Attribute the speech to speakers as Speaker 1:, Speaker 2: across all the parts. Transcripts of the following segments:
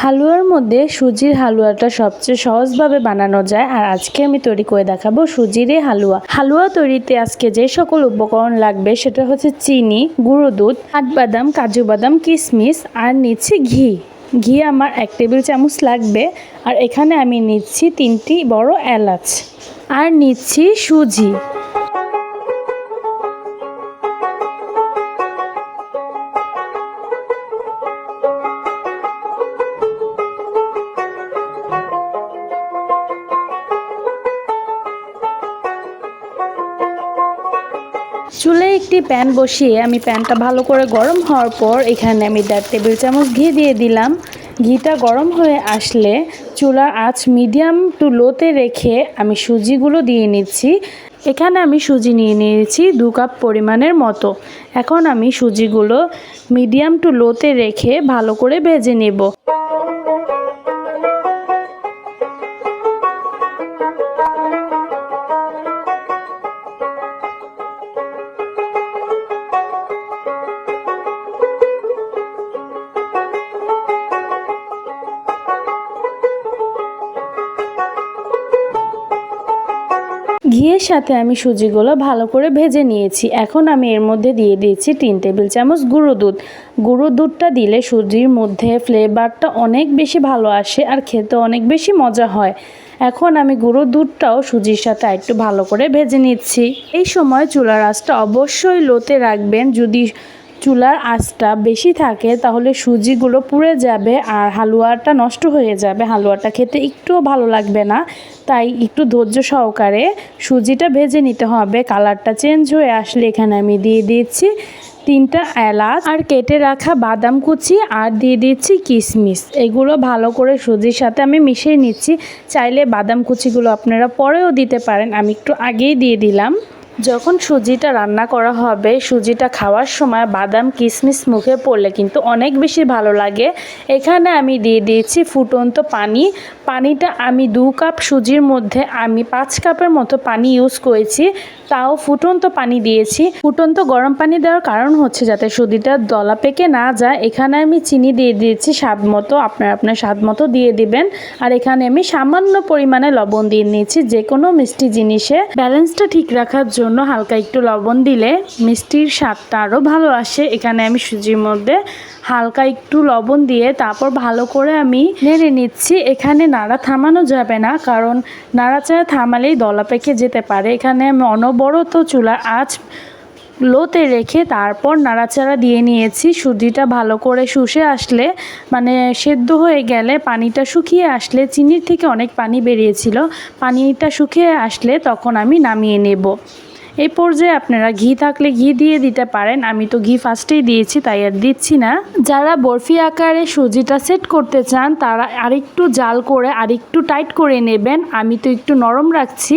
Speaker 1: হালুয়ার মধ্যে সুজির হালুয়াটা সবচেয়ে সহজভাবে বানানো যায়। আর আজকে আমি তৈরি করে দেখাবো সুজির এই হালুয়া। হালুয়া তৈরিতে আজকে যে সকল উপকরণ লাগবে সেটা হচ্ছে চিনি, গুঁড়ো দুধ, কাঠবাদাম, কাজু বাদাম কিশমিশ আর নিচ্ছি ঘি। ঘি আমার এক টেবিল চামচ লাগবে আর এখানে আমি নিচ্ছি তিনটি বড় এলাচ। আর নিচ্ছি সুজি। চুলে একটি প্যান বসিয়ে আমি প্যানটা ভালো করে গরম হওয়ার পর এখানে আমি দেড় টেবিল চামচ ঘি দিয়ে দিলাম। ঘিটা গরম হয়ে আসলে চুলার আঁচ মিডিয়াম টু লোতে রেখে আমি সুজিগুলো দিয়ে নিচ্ছি। এখানে আমি সুজি নিয়ে নিয়েছি দু কাপ পরিমাণের মতো। এখন আমি সুজিগুলো মিডিয়াম টু লোতে রেখে ভালো করে ভেজে নেব। ঘিয়ের সাথে আমি সুজিগুলো ভালো করে ভেজে নিয়েছি। এখন আমি এর মধ্যে দিয়ে দিয়েছি তিন টেবিল চামচ গুঁড়ো দুধ। গুঁড়ো দুধটা দিলে সুজির মধ্যে ফ্লেভারটা অনেক বেশি ভালো আসে আর খেতে অনেক বেশি মজা হয়। এখন আমি গুঁড়ো দুধটাও সুজির সাথে একটু ভালো করে ভেজে নিচ্ছি। এই সময় চুলার আঁচটা অবশ্যই লোতে রাখবেন। যদি চুলার আঁচটা বেশি থাকে, তাহলে সুজিগুলো পুড়ে যাবে আর হালুয়াটা নষ্ট হয়ে যাবে। হালুয়াটা খেতে একটুও ভালো লাগবে না, তাই একটু ধৈর্য সহকারে সুজিটা ভেজে নিতে হবে। কালারটা চেঞ্জ হয়ে আসলে এখানে আমি দিয়ে দিচ্ছি তিনটা এলাচ আর কেটে রাখা বাদাম কুচি আর দিয়ে দিচ্ছি কিশমিশ এগুলো ভালো করে সুজির সাথে আমি মিশিয়ে নিচ্ছি। চাইলে বাদাম কুচিগুলো আপনারা পরেও দিতে পারেন, আমি একটু আগেই দিয়ে দিলাম। যখন সুজিটা রান্না করা হবে, সুজিটা খাওয়ার সময় বাদাম কিশমিশ মুখে পড়লে কিন্তু অনেক বেশি ভালো লাগে। এখানে আমি দিয়ে দিয়েছি ফুটন্ত পানি। পানিটা আমি দু কাপ সুজির মধ্যে, আমি পাঁচ কাপের মতো পানি ইউজ করেছি। তাও ফুটন্ত পানি দিয়েছি। ফুটন্ত গরম পানি দেওয়ার কারণ হচ্ছে যাতে সুজিটা দলা পেকে না যায়। এখানে আমি চিনি দিয়ে দিয়েছি স্বাদ মতো, আপনার আপনার স্বাদ মতো দিয়ে দিবেন। আর এখানে আমি সামান্য পরিমাণে লবণ দিয়ে নিয়েছি যে কোনো মিষ্টি জিনিসে। ব্যালেন্সটা ঠিক রাখার জন্য হালকা একটু লবণ দিলে মিষ্টির স্বাদটা আরও ভালো আসে। এখানে আমি সুজির মধ্যে হালকা একটু লবণ দিয়ে তারপর ভালো করে আমি নেড়ে নিচ্ছি। এখানে নাড়া থামানো যাবে না, কারণ নাড়াচাড়া থামালেই দলা পেকে যেতে পারে। এখানে আমি অনবরত চুলার আঁচ লোতে রেখে তারপর নাড়াচাড়া দিয়ে নিয়েছি। সুজিটা ভালো করে শুষে আসলে মানে সেদ্ধ হয়ে গেলে পানিটা শুকিয়ে আসলে, চিনির থেকে অনেক পানি বেরিয়েছিল, পানিটা শুকিয়ে আসলে তখন আমি নামিয়ে নেব। এই পর্যায়ে আপনারা ঘি থাকলে ঘি দিয়ে দিতে পারেন। আমি তো ঘি ফার্স্টেই দিয়েছি, তাই আর দিচ্ছি না। যারা বরফি আকারে সুজিটা সেট করতে চান, তারা আরেকটু জাল করে, আরেকটু টাইট করে নেবেন। আমি তো একটু নরম রাখছি,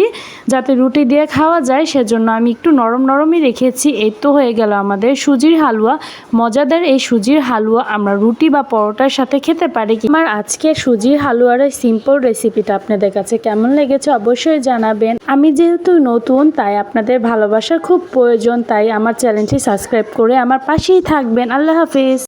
Speaker 1: যাতে রুটি দিয়ে খাওয়া যায়, সেজন্য আমি একটু নরম নরমই রেখেছি। এই তো হয়ে গেল আমাদের সুজির হালুয়া। মজাদার এই সুজির হালুয়া আমরা রুটি বা পরোটার সাথে খেতে পারি আমার আজকে সুজির হালুয়ার এই সিম্পল রেসিপিটা আপনাদের কাছে কেমন লেগেছে অবশ্যই জানাবেন। আমি যেহেতু নতুন, তাই আপনাদের ভালোবাসা খুব প্রয়োজন তাই আমার চ্যানেলটি সাবস্ক্রাইব করে আমার পাশেই থাকবেন। আল্লাহ হাফিজ।